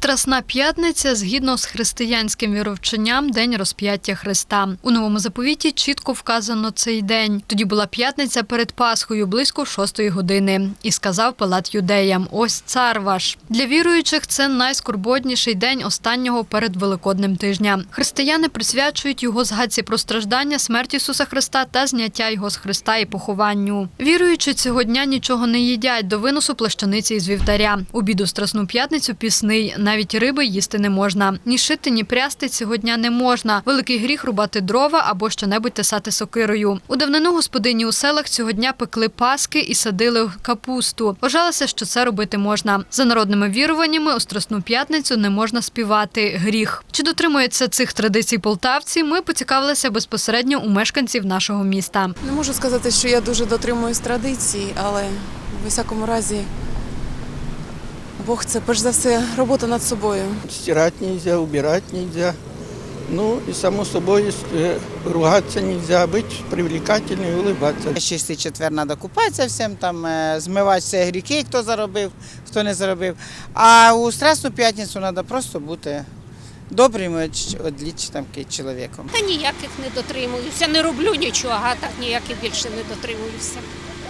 Страсна п'ятниця згідно з християнським віровченням День розп'яття Христа. У новому заповіті чітко вказано цей день. Тоді була п'ятниця перед Пасхою близько шостої години. І сказав Пилат юдеям: Ось цар ваш. Для віруючих це найскорботніший день останнього перед Великодним тижня. Християни присвячують його згадці про страждання, смерть Ісуса Христа та зняття його з Христа і похованню. Віруючи цього дня нічого не їдять до виносу плащаниці із вівтаря. Обіду в Страсну п'ятницю пісний. Навіть риби їсти не можна. Ні шити, ні прясти цього дня не можна. Великий гріх рубати дрова або щонебудь тесати сокирою. У давнину господині у селах цього дня пекли паски і садили капусту. Вважалося, що це робити можна. За народними віруваннями у Страсну п'ятницю не можна співати гріх. Чи дотримуються цих традицій полтавці? Ми поцікавилися безпосередньо у мешканців нашого міста. Не можу сказати, що я дуже дотримуюсь традицій, але в усякому разі Бог це перш за все робота над собою. Стирать нельзя, убирать нельзя. Ну и само собой э, ругаться нельзя, быть привлекательной, улыбаться. Чистий четвер треба купатися всім, там, е, змивати всі гріхи, хто заробив, хто не заробив. А у Страсну п'ятницю треба просто бути добрим і одлічним чоловіком. Та ніяких не дотримуюся, не роблю нічого, а так ніяких більше не дотримуюся.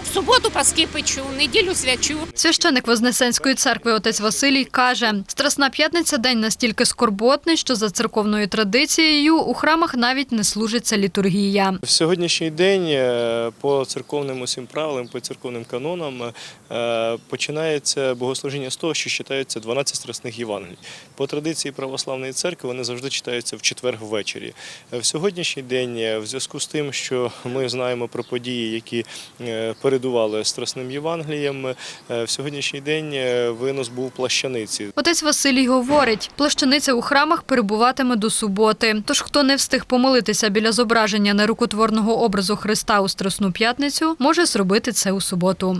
В суботу паски печу, в неділю свячу. Священик Вознесенської церкви отець Василій каже, Страсна п'ятниця день настільки скорботний, що за церковною традицією у храмах навіть не служиться літургія. В сьогоднішній день е, по церковним усім правилам, по церковним канонам е, починається богослужіння з того, що читаються 12 страсних Євангелій. По традиції православної церкви вони завжди читаються в четвер ввечері. Е, В сьогоднішній день, в зв'язку з тим, що ми знаємо про події, які е, передували страсним Євангеліям, е, в сьогоднішній день е, винос був плащаниці. Отець Василій говорить, плащаниця у храмах перебуватиме до суботи. Тож, хто не встиг помолитися біля зображення нерукотворного образу Христа у Страсну п'ятницю, може зробити це у суботу.